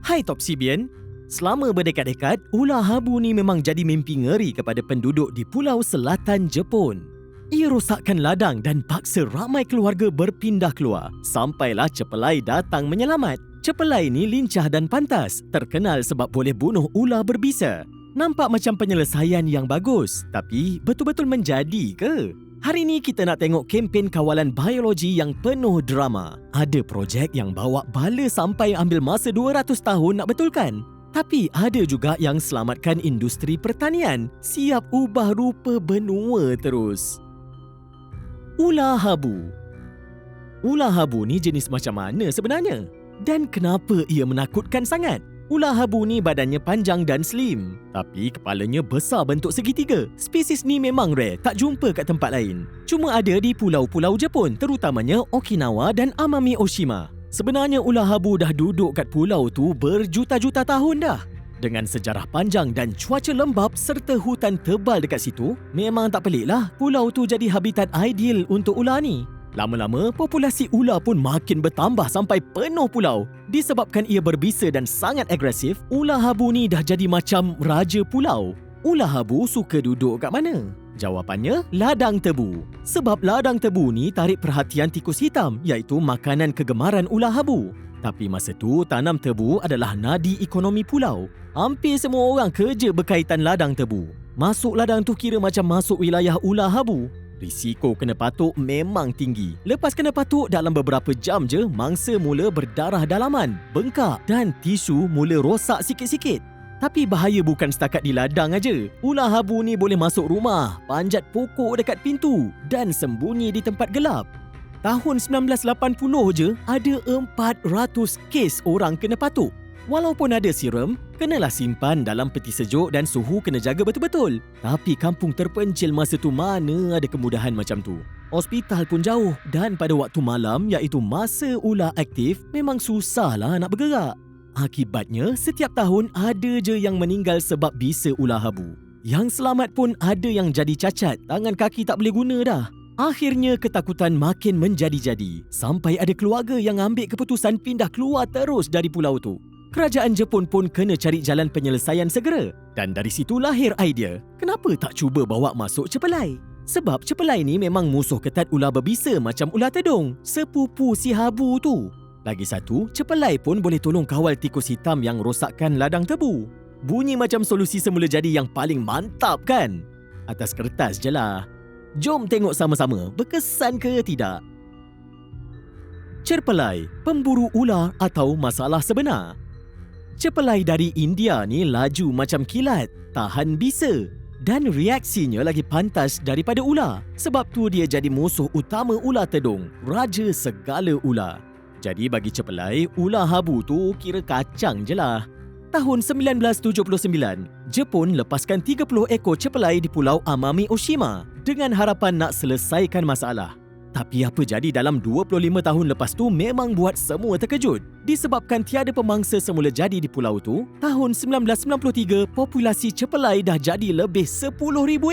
Hai Top Sibian, selama berdekad-dekad, ular habu ni memang jadi mimpi ngeri kepada penduduk di Pulau Selatan Jepun. Ia rosakkan ladang dan paksa ramai keluarga berpindah keluar. Sampailah cepelai datang menyelamat. Cepelai ni lincah dan pantas, terkenal sebab boleh bunuh ular berbisa. Nampak macam penyelesaian yang bagus, tapi betul-betul menjadi ke? Hari ini kita nak tengok kempen kawalan biologi yang penuh drama. Ada projek yang bawa bala sampai ambil masa 200 tahun nak betulkan. Tapi ada juga yang selamatkan industri pertanian. Siap ubah rupa benua terus. Ular habu Ular habu ni jenis macam mana sebenarnya? Dan kenapa ia menakutkan sangat? Ular habu ni badannya panjang dan slim, tapi kepalanya besar bentuk segitiga. Spesies ni memang rare, tak jumpa kat tempat lain. Cuma ada di pulau-pulau Jepun, terutamanya Okinawa dan Amami Oshima. Sebenarnya ular habu dah duduk kat pulau tu berjuta-juta tahun dah. Dengan sejarah panjang dan cuaca lembap serta hutan tebal dekat situ, memang tak peliklah pulau tu jadi habitat ideal untuk ular ni. Lama-lama, populasi ular pun makin bertambah sampai penuh pulau. Disebabkan ia berbisa dan sangat agresif, ular habu ni dah jadi macam raja pulau. Ular habu suka duduk kat mana? Jawapannya, ladang tebu. Sebab ladang tebu ni tarik perhatian tikus hitam iaitu makanan kegemaran ular habu. Tapi masa tu, tanam tebu adalah nadi ekonomi pulau. Hampir semua orang kerja berkaitan ladang tebu. Masuk ladang tu kira macam masuk wilayah ular habu. Risiko kena patuk memang tinggi. Lepas kena patuk dalam beberapa jam je, mangsa mula berdarah dalaman, bengkak dan tisu mula rosak sikit-sikit. Tapi bahaya bukan setakat di ladang aja. Ular habu ni boleh masuk rumah, panjat pokok dekat pintu dan sembunyi di tempat gelap. Tahun 1980 je, ada 400 kes orang kena patuk. Walaupun ada siram, kenalah simpan dalam peti sejuk dan suhu kena jaga betul-betul. Tapi kampung terpencil masa tu mana ada kemudahan macam tu. Hospital pun jauh dan pada waktu malam iaitu masa ular aktif memang susahlah nak bergerak. Akibatnya, setiap tahun ada je yang meninggal sebab bisa ular habu. Yang selamat pun ada yang jadi cacat, tangan kaki tak boleh guna dah. Akhirnya ketakutan makin menjadi-jadi sampai ada keluarga yang ambil keputusan pindah keluar terus dari pulau tu kerajaan Jepun pun kena cari jalan penyelesaian segera. Dan dari situ lahir idea, kenapa tak cuba bawa masuk cepelai? Sebab cepelai ni memang musuh ketat ular berbisa macam ular tedung, sepupu si habu tu. Lagi satu, cepelai pun boleh tolong kawal tikus hitam yang rosakkan ladang tebu. Bunyi macam solusi semula jadi yang paling mantap kan? Atas kertas je lah. Jom tengok sama-sama, berkesan ke tidak? Cerpelai, pemburu ular atau masalah sebenar. Cepelai dari India ni laju macam kilat, tahan bisa dan reaksinya lagi pantas daripada ular. Sebab tu dia jadi musuh utama ular tedung, raja segala ular. Jadi bagi Cepelai, ular habu tu kira kacang je lah. Tahun 1979, Jepun lepaskan 30 ekor cepelai di Pulau Amami Oshima dengan harapan nak selesaikan masalah. Tapi apa jadi dalam 25 tahun lepas tu memang buat semua terkejut. Disebabkan tiada pemangsa semula jadi di pulau tu, tahun 1993 populasi cepelai dah jadi lebih 10,000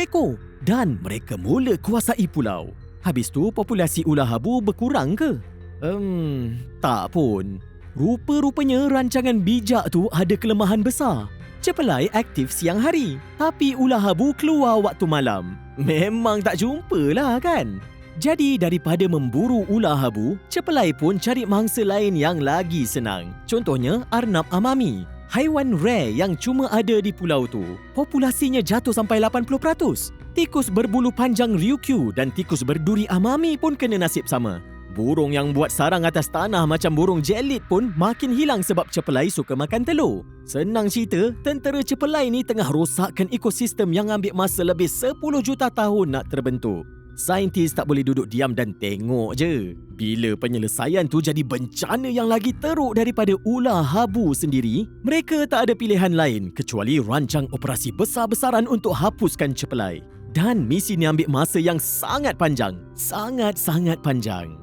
ekor. Dan mereka mula kuasai pulau. Habis tu populasi ular habu berkurang ke? Hmm, tak pun. Rupa-rupanya rancangan bijak tu ada kelemahan besar. Cepelai aktif siang hari, tapi ular habu keluar waktu malam. Memang tak jumpalah kan? Jadi daripada memburu ular habu, cepelai pun cari mangsa lain yang lagi senang. Contohnya Arnab Amami, haiwan rare yang cuma ada di pulau tu. Populasinya jatuh sampai 80%. Tikus berbulu panjang Ryukyu dan tikus berduri Amami pun kena nasib sama. Burung yang buat sarang atas tanah macam burung jelit pun makin hilang sebab cepelai suka makan telur. Senang cerita, tentera cepelai ni tengah rosakkan ekosistem yang ambil masa lebih 10 juta tahun nak terbentuk. Saintis tak boleh duduk diam dan tengok je. Bila penyelesaian tu jadi bencana yang lagi teruk daripada ular habu sendiri, mereka tak ada pilihan lain kecuali rancang operasi besar-besaran untuk hapuskan cepelai. Dan misi ni ambil masa yang sangat panjang. Sangat-sangat panjang.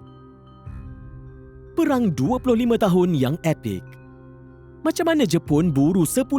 Perang 25 tahun yang epik. Macam mana Jepun buru 10,000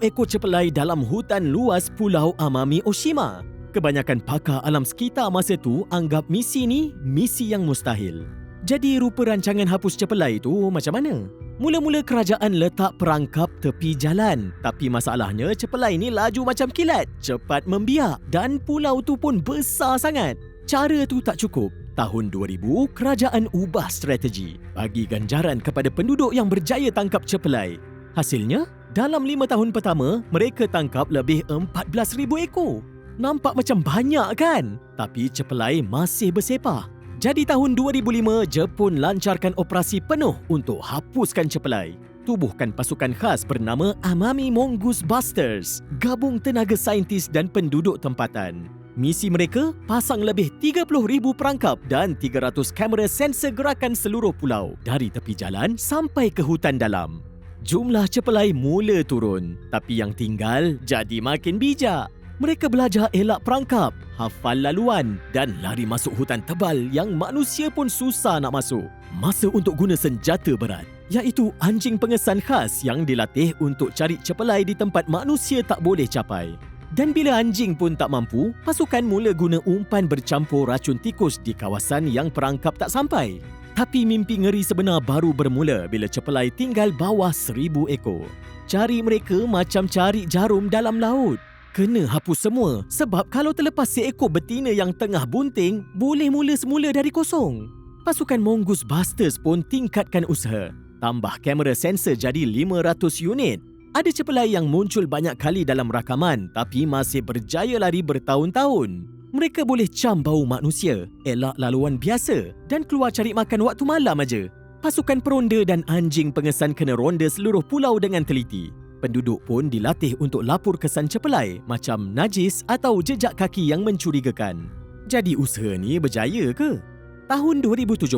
ekor cepelai dalam hutan luas Pulau Amami Oshima? Kebanyakan pakar alam sekitar masa tu anggap misi ni misi yang mustahil. Jadi rupa rancangan hapus cepelai tu macam mana? Mula-mula kerajaan letak perangkap tepi jalan tapi masalahnya cepelai ni laju macam kilat, cepat membiak dan pulau tu pun besar sangat. Cara tu tak cukup. Tahun 2000, kerajaan ubah strategi bagi ganjaran kepada penduduk yang berjaya tangkap cepelai. Hasilnya, dalam lima tahun pertama, mereka tangkap lebih 14,000 ekor. Nampak macam banyak kan? Tapi cepelai masih bersepah. Jadi tahun 2005, Jepun lancarkan operasi penuh untuk hapuskan cepelai. Tubuhkan pasukan khas bernama Amami Mongoose Busters, gabung tenaga saintis dan penduduk tempatan. Misi mereka pasang lebih 30,000 perangkap dan 300 kamera sensor gerakan seluruh pulau dari tepi jalan sampai ke hutan dalam. Jumlah cepelai mula turun, tapi yang tinggal jadi makin bijak. Mereka belajar elak perangkap, hafal laluan dan lari masuk hutan tebal yang manusia pun susah nak masuk. Masa untuk guna senjata berat, iaitu anjing pengesan khas yang dilatih untuk cari cepelai di tempat manusia tak boleh capai. Dan bila anjing pun tak mampu, pasukan mula guna umpan bercampur racun tikus di kawasan yang perangkap tak sampai. Tapi mimpi ngeri sebenar baru bermula bila cepelai tinggal bawah seribu ekor. Cari mereka macam cari jarum dalam laut kena hapus semua sebab kalau terlepas seekor betina yang tengah bunting, boleh mula semula dari kosong. Pasukan Mongoose Busters pun tingkatkan usaha. Tambah kamera sensor jadi 500 unit. Ada cepelai yang muncul banyak kali dalam rakaman tapi masih berjaya lari bertahun-tahun. Mereka boleh cam bau manusia, elak laluan biasa dan keluar cari makan waktu malam aja. Pasukan peronda dan anjing pengesan kena ronda seluruh pulau dengan teliti. Penduduk pun dilatih untuk lapor kesan cepelai macam najis atau jejak kaki yang mencurigakan. Jadi usaha ni berjaya ke? Tahun 2017,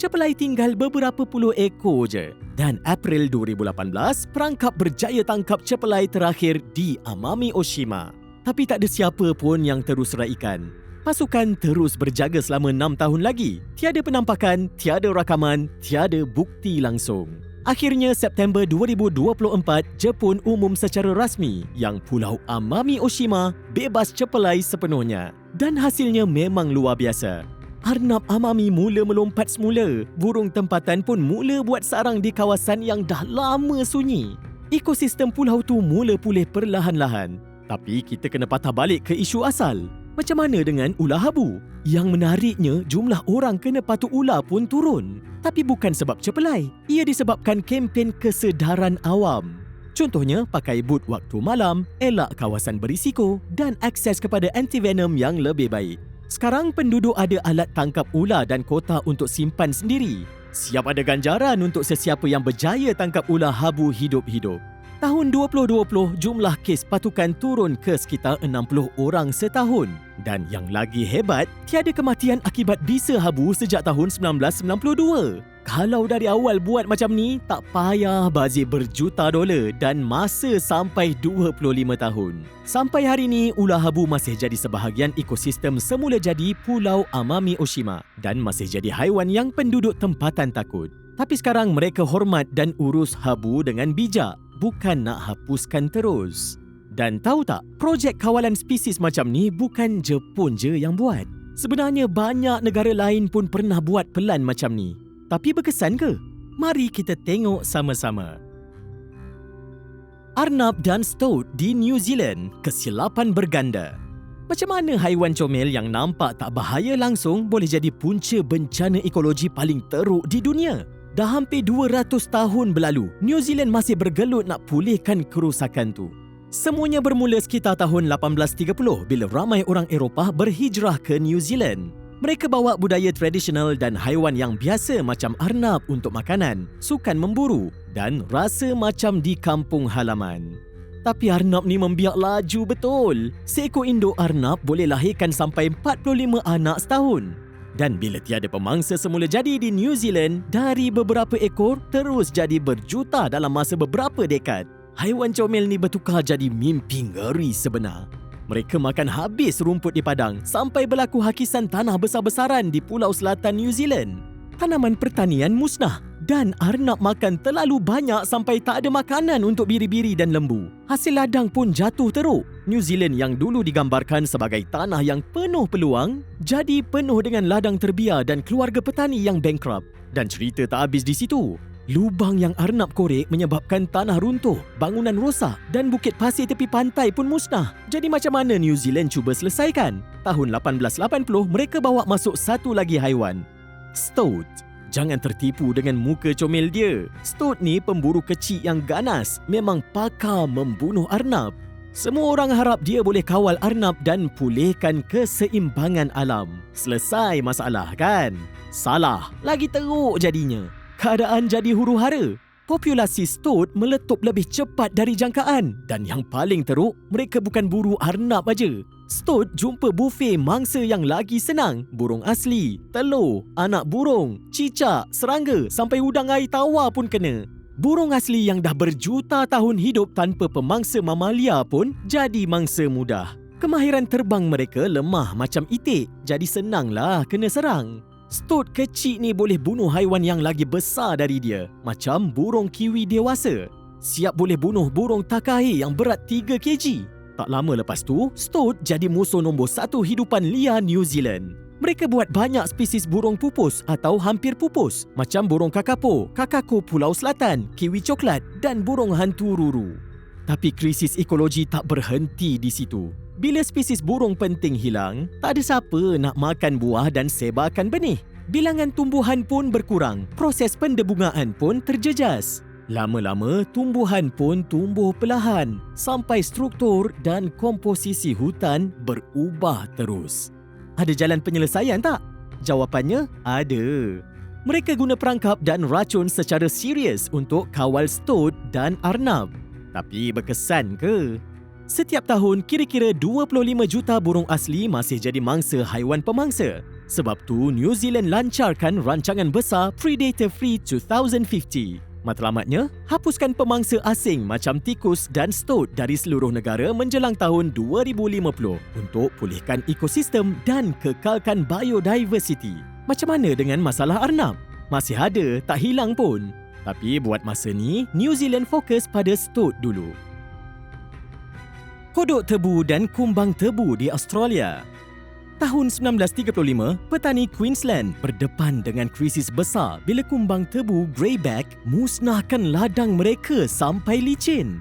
cepelai tinggal beberapa puluh ekor je. Dan April 2018, perangkap berjaya tangkap cepelai terakhir di Amami Oshima. Tapi tak ada siapa pun yang terus raikan. Pasukan terus berjaga selama enam tahun lagi. Tiada penampakan, tiada rakaman, tiada bukti langsung. Akhirnya September 2024, Jepun umum secara rasmi yang Pulau Amami Oshima bebas cepelai sepenuhnya. Dan hasilnya memang luar biasa. Arnab Amami mula melompat semula. Burung tempatan pun mula buat sarang di kawasan yang dah lama sunyi. Ekosistem pulau tu mula pulih perlahan-lahan. Tapi kita kena patah balik ke isu asal. Macam mana dengan ular habu? Yang menariknya, jumlah orang kena patuk ular pun turun. Tapi bukan sebab cepelai. Ia disebabkan kempen kesedaran awam. Contohnya, pakai boot waktu malam, elak kawasan berisiko dan akses kepada antivenom yang lebih baik. Sekarang penduduk ada alat tangkap ular dan kota untuk simpan sendiri. Siap ada ganjaran untuk sesiapa yang berjaya tangkap ular habu hidup-hidup. Tahun 2020, jumlah kes patukan turun ke sekitar 60 orang setahun. Dan yang lagi hebat, tiada kematian akibat bisa habu sejak tahun 1992. Kalau dari awal buat macam ni, tak payah bazir berjuta dolar dan masa sampai 25 tahun. Sampai hari ini, ular habu masih jadi sebahagian ekosistem semula jadi Pulau Amami Oshima dan masih jadi haiwan yang penduduk tempatan takut. Tapi sekarang mereka hormat dan urus habu dengan bijak bukan nak hapuskan terus. Dan tahu tak, projek kawalan spesies macam ni bukan Jepun je yang buat. Sebenarnya banyak negara lain pun pernah buat pelan macam ni. Tapi berkesan ke? Mari kita tengok sama-sama. Arnab dan Stoat di New Zealand, kesilapan berganda. Macam mana haiwan comel yang nampak tak bahaya langsung boleh jadi punca bencana ekologi paling teruk di dunia? Dah hampir 200 tahun berlalu, New Zealand masih bergelut nak pulihkan kerusakan tu. Semuanya bermula sekitar tahun 1830 bila ramai orang Eropah berhijrah ke New Zealand. Mereka bawa budaya tradisional dan haiwan yang biasa macam arnab untuk makanan, sukan memburu dan rasa macam di kampung halaman. Tapi arnab ni membiak laju betul. Seekor induk arnab boleh lahirkan sampai 45 anak setahun. Dan bila tiada pemangsa semula jadi di New Zealand, dari beberapa ekor terus jadi berjuta dalam masa beberapa dekad. Haiwan comel ni bertukar jadi mimpi ngeri sebenar. Mereka makan habis rumput di padang sampai berlaku hakisan tanah besar-besaran di pulau selatan New Zealand. Tanaman pertanian musnah dan arnab makan terlalu banyak sampai tak ada makanan untuk biri-biri dan lembu. Hasil ladang pun jatuh teruk. New Zealand yang dulu digambarkan sebagai tanah yang penuh peluang, jadi penuh dengan ladang terbiar dan keluarga petani yang bankrupt. Dan cerita tak habis di situ. Lubang yang arnab korek menyebabkan tanah runtuh, bangunan rosak dan bukit pasir tepi pantai pun musnah. Jadi macam mana New Zealand cuba selesaikan? Tahun 1880, mereka bawa masuk satu lagi haiwan. Stoat. Jangan tertipu dengan muka comel dia. Stoat ni pemburu kecil yang ganas, memang pakar membunuh arnab. Semua orang harap dia boleh kawal arnab dan pulihkan keseimbangan alam. Selesai masalah kan? Salah, lagi teruk jadinya keadaan jadi huru hara. Populasi stot meletup lebih cepat dari jangkaan dan yang paling teruk, mereka bukan buru arnab aja. Stot jumpa bufet mangsa yang lagi senang. Burung asli, telur, anak burung, cicak, serangga sampai udang air tawar pun kena. Burung asli yang dah berjuta tahun hidup tanpa pemangsa mamalia pun jadi mangsa mudah. Kemahiran terbang mereka lemah macam itik, jadi senanglah kena serang. Stot kecil ni boleh bunuh haiwan yang lagi besar dari dia, macam burung kiwi dewasa. Siap boleh bunuh burung takahi yang berat 3 kg. Tak lama lepas tu, Stot jadi musuh nombor satu hidupan liar New Zealand. Mereka buat banyak spesies burung pupus atau hampir pupus, macam burung kakapo, kakako Pulau Selatan, kiwi coklat dan burung hantu ruru. Tapi krisis ekologi tak berhenti di situ. Bila spesies burung penting hilang, tak ada siapa nak makan buah dan sebarkan benih. Bilangan tumbuhan pun berkurang, proses pendebungaan pun terjejas. Lama-lama, tumbuhan pun tumbuh perlahan sampai struktur dan komposisi hutan berubah terus. Ada jalan penyelesaian tak? Jawapannya, ada. Mereka guna perangkap dan racun secara serius untuk kawal stot dan arnab. Tapi berkesan ke? Setiap tahun, kira-kira 25 juta burung asli masih jadi mangsa haiwan pemangsa. Sebab tu, New Zealand lancarkan rancangan besar Predator Free 2050. Matlamatnya, hapuskan pemangsa asing macam tikus dan stot dari seluruh negara menjelang tahun 2050 untuk pulihkan ekosistem dan kekalkan biodiversity. Macam mana dengan masalah arnab? Masih ada, tak hilang pun. Tapi buat masa ni, New Zealand fokus pada stot dulu kodok tebu dan kumbang tebu di Australia. Tahun 1935, petani Queensland berdepan dengan krisis besar bila kumbang tebu greyback musnahkan ladang mereka sampai licin.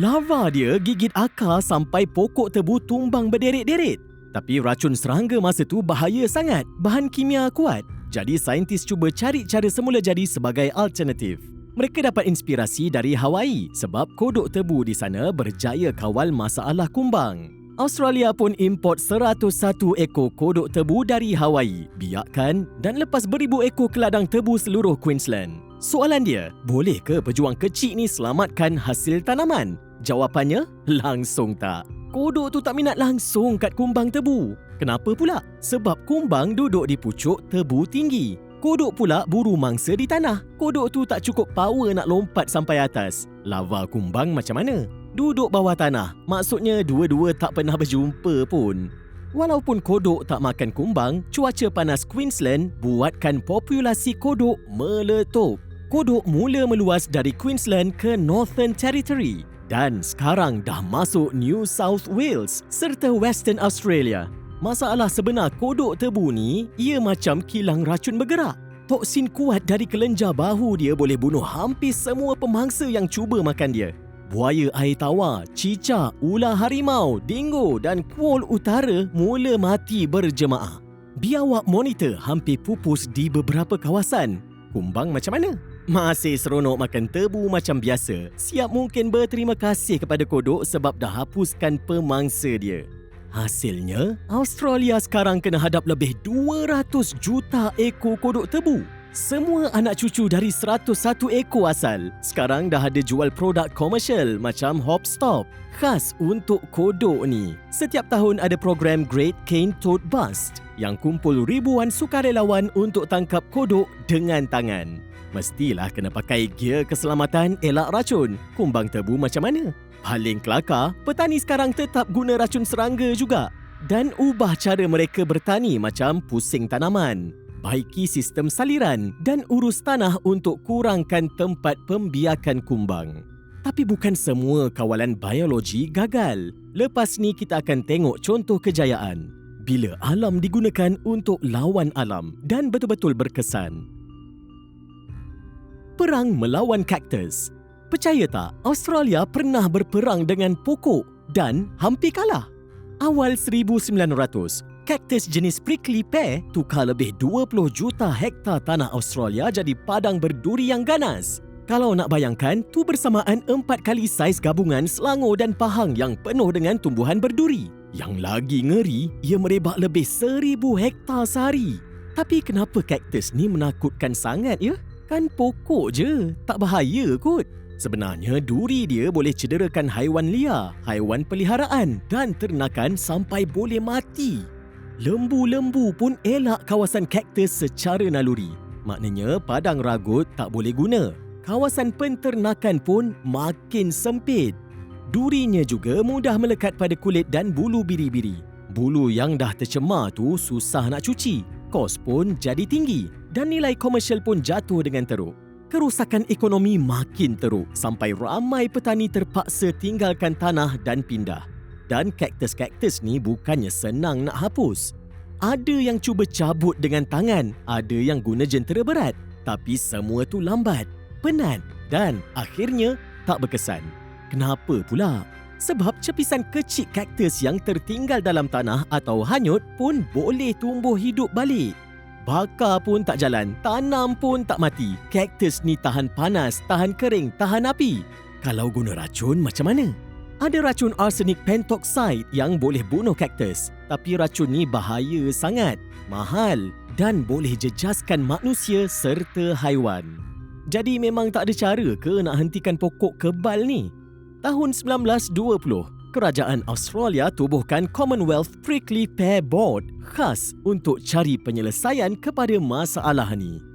Larva dia gigit akar sampai pokok tebu tumbang berderet-deret. Tapi racun serangga masa tu bahaya sangat, bahan kimia kuat. Jadi saintis cuba cari cara semula jadi sebagai alternatif mereka dapat inspirasi dari Hawaii sebab kodok tebu di sana berjaya kawal masalah kumbang. Australia pun import 101 ekor kodok tebu dari Hawaii, biakkan dan lepas beribu ekor ke ladang tebu seluruh Queensland. Soalan dia, boleh ke pejuang kecil ni selamatkan hasil tanaman? Jawapannya, langsung tak. Kodok tu tak minat langsung kat kumbang tebu. Kenapa pula? Sebab kumbang duduk di pucuk tebu tinggi. Kodok pula buru mangsa di tanah. Kodok tu tak cukup power nak lompat sampai atas. Lava kumbang macam mana? Duduk bawah tanah. Maksudnya dua-dua tak pernah berjumpa pun. Walaupun kodok tak makan kumbang, cuaca panas Queensland buatkan populasi kodok meletup. Kodok mula meluas dari Queensland ke Northern Territory dan sekarang dah masuk New South Wales serta Western Australia. Masalah sebenar kodok tebu ni, ia macam kilang racun bergerak. Toksin kuat dari kelenjar bahu dia boleh bunuh hampir semua pemangsa yang cuba makan dia. Buaya air tawar, cicak, ular harimau, dingo dan kuol utara mula mati berjemaah. Biawak monitor hampir pupus di beberapa kawasan. Kumbang macam mana? Masih seronok makan tebu macam biasa. Siap mungkin berterima kasih kepada kodok sebab dah hapuskan pemangsa dia. Hasilnya, Australia sekarang kena hadap lebih 200 juta ekor kodok tebu. Semua anak cucu dari 101 ekor asal sekarang dah ada jual produk komersial macam Hopstop khas untuk kodok ni. Setiap tahun ada program Great Cane Toad Bust yang kumpul ribuan sukarelawan untuk tangkap kodok dengan tangan. Mestilah kena pakai gear keselamatan elak racun. Kumbang tebu macam mana? Paling kelakar, petani sekarang tetap guna racun serangga juga dan ubah cara mereka bertani macam pusing tanaman, baiki sistem saliran dan urus tanah untuk kurangkan tempat pembiakan kumbang. Tapi bukan semua kawalan biologi gagal. Lepas ni kita akan tengok contoh kejayaan bila alam digunakan untuk lawan alam dan betul-betul berkesan. Perang melawan kaktus. Percaya tak, Australia pernah berperang dengan pokok dan hampir kalah. Awal 1900, kaktus jenis prickly pear tukar lebih 20 juta hektar tanah Australia jadi padang berduri yang ganas. Kalau nak bayangkan, tu bersamaan empat kali saiz gabungan Selangor dan Pahang yang penuh dengan tumbuhan berduri. Yang lagi ngeri, ia merebak lebih seribu hektar sehari. Tapi kenapa kaktus ni menakutkan sangat ya? Kan pokok je, tak bahaya kot. Sebenarnya duri dia boleh cederakan haiwan liar, haiwan peliharaan dan ternakan sampai boleh mati. Lembu-lembu pun elak kawasan kaktus secara naluri. Maknanya padang ragut tak boleh guna. Kawasan penternakan pun makin sempit. Durinya juga mudah melekat pada kulit dan bulu biri-biri. Bulu yang dah tercemar tu susah nak cuci. Kos pun jadi tinggi dan nilai komersial pun jatuh dengan teruk kerusakan ekonomi makin teruk sampai ramai petani terpaksa tinggalkan tanah dan pindah. Dan kaktus-kaktus ni bukannya senang nak hapus. Ada yang cuba cabut dengan tangan, ada yang guna jentera berat. Tapi semua tu lambat, penat dan akhirnya tak berkesan. Kenapa pula? Sebab cepisan kecil kaktus yang tertinggal dalam tanah atau hanyut pun boleh tumbuh hidup balik. Bakar pun tak jalan, tanam pun tak mati. Kaktus ni tahan panas, tahan kering, tahan api. Kalau guna racun macam mana? Ada racun arsenik pentoxide yang boleh bunuh kaktus. Tapi racun ni bahaya sangat, mahal dan boleh jejaskan manusia serta haiwan. Jadi memang tak ada cara ke nak hentikan pokok kebal ni? Tahun 1920, kerajaan Australia tubuhkan Commonwealth Prickly Pear Board khas untuk cari penyelesaian kepada masalah ini.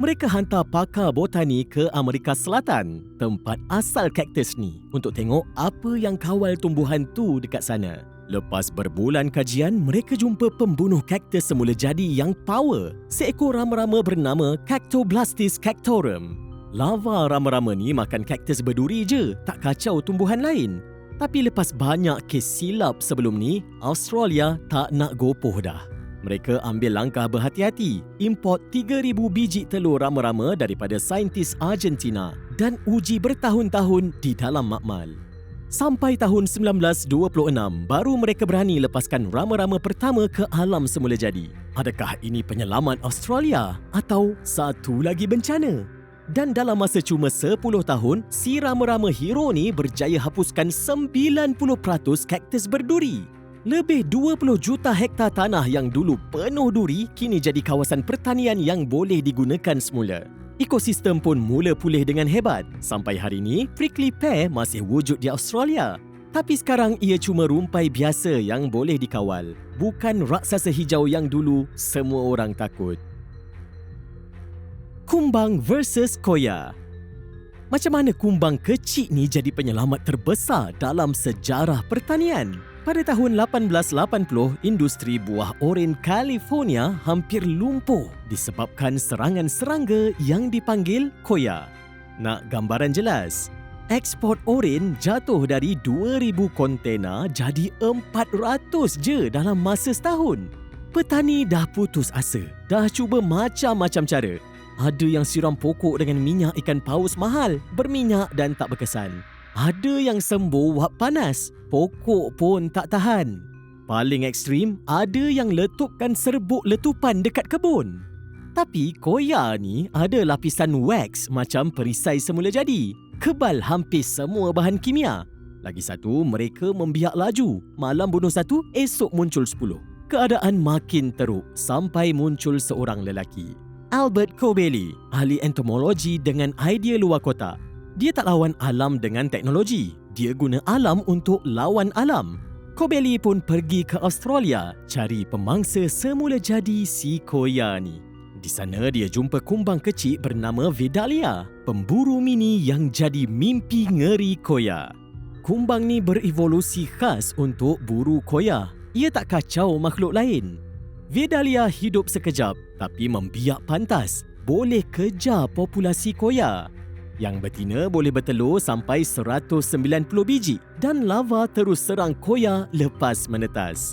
Mereka hantar pakar botani ke Amerika Selatan, tempat asal kaktus ni, untuk tengok apa yang kawal tumbuhan tu dekat sana. Lepas berbulan kajian, mereka jumpa pembunuh kaktus semula jadi yang power, seekor rama-rama bernama Cactoblastis cactorum. Lava rama-rama ni makan kaktus berduri je, tak kacau tumbuhan lain. Tapi lepas banyak kes silap sebelum ni, Australia tak nak gopoh dah. Mereka ambil langkah berhati-hati, import 3,000 biji telur rama-rama daripada saintis Argentina dan uji bertahun-tahun di dalam makmal. Sampai tahun 1926, baru mereka berani lepaskan rama-rama pertama ke alam semula jadi. Adakah ini penyelamat Australia atau satu lagi bencana? Dan dalam masa cuma 10 tahun, si rama-rama hero ni berjaya hapuskan 90% kaktus berduri. Lebih 20 juta hektar tanah yang dulu penuh duri kini jadi kawasan pertanian yang boleh digunakan semula. Ekosistem pun mula pulih dengan hebat. Sampai hari ini, prickly pear masih wujud di Australia. Tapi sekarang ia cuma rumpai biasa yang boleh dikawal. Bukan raksasa hijau yang dulu semua orang takut. Kumbang versus Koya. Macam mana kumbang kecil ni jadi penyelamat terbesar dalam sejarah pertanian? Pada tahun 1880, industri buah oren California hampir lumpuh disebabkan serangan serangga yang dipanggil Koya. Nak gambaran jelas? Ekspor oren jatuh dari 2,000 kontena jadi 400 je dalam masa setahun. Petani dah putus asa, dah cuba macam-macam cara ada yang siram pokok dengan minyak ikan paus mahal, berminyak dan tak berkesan. Ada yang sembuh wap panas, pokok pun tak tahan. Paling ekstrim, ada yang letupkan serbuk letupan dekat kebun. Tapi koya ni ada lapisan wax macam perisai semula jadi. Kebal hampir semua bahan kimia. Lagi satu, mereka membiak laju. Malam bunuh satu, esok muncul sepuluh. Keadaan makin teruk sampai muncul seorang lelaki. Albert Kobeli, ahli entomologi dengan idea luar kotak. Dia tak lawan alam dengan teknologi. Dia guna alam untuk lawan alam. Kobeli pun pergi ke Australia cari pemangsa semula jadi si Koya ni. Di sana dia jumpa kumbang kecil bernama Vidalia, pemburu mini yang jadi mimpi ngeri Koya. Kumbang ni berevolusi khas untuk buru Koya. Ia tak kacau makhluk lain. Vidalia hidup sekejap tapi membiak pantas. Boleh kejar populasi koya. Yang betina boleh bertelur sampai 190 biji dan lava terus serang koya lepas menetas.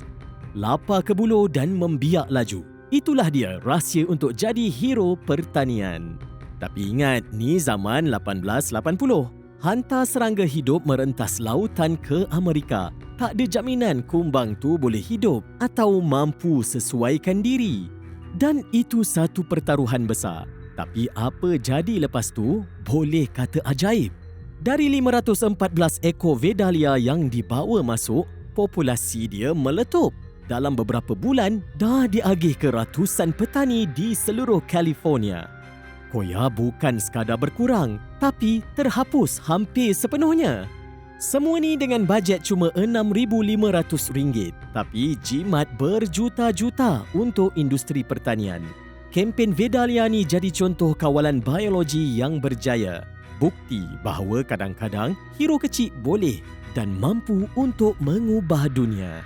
Lapar ke buluh dan membiak laju. Itulah dia rahsia untuk jadi hero pertanian. Tapi ingat, ni zaman 1880. Hantar serangga hidup merentas lautan ke Amerika. Tak ada jaminan kumbang tu boleh hidup atau mampu sesuaikan diri. Dan itu satu pertaruhan besar. Tapi apa jadi lepas tu, boleh kata ajaib. Dari 514 ekor Vedalia yang dibawa masuk, populasi dia meletup. Dalam beberapa bulan, dah diagih ke ratusan petani di seluruh California. Koya bukan sekadar berkurang, tapi terhapus hampir sepenuhnya. Semua ni dengan bajet cuma RM6,500, tapi jimat berjuta-juta untuk industri pertanian. Kempen Vedalia ni jadi contoh kawalan biologi yang berjaya. Bukti bahawa kadang-kadang hero kecil boleh dan mampu untuk mengubah dunia.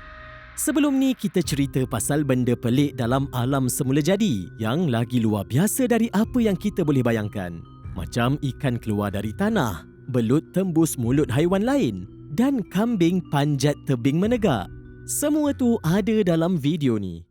Sebelum ni kita cerita pasal benda pelik dalam alam semula jadi yang lagi luar biasa dari apa yang kita boleh bayangkan. Macam ikan keluar dari tanah, belut tembus mulut haiwan lain dan kambing panjat tebing menegak. Semua tu ada dalam video ni.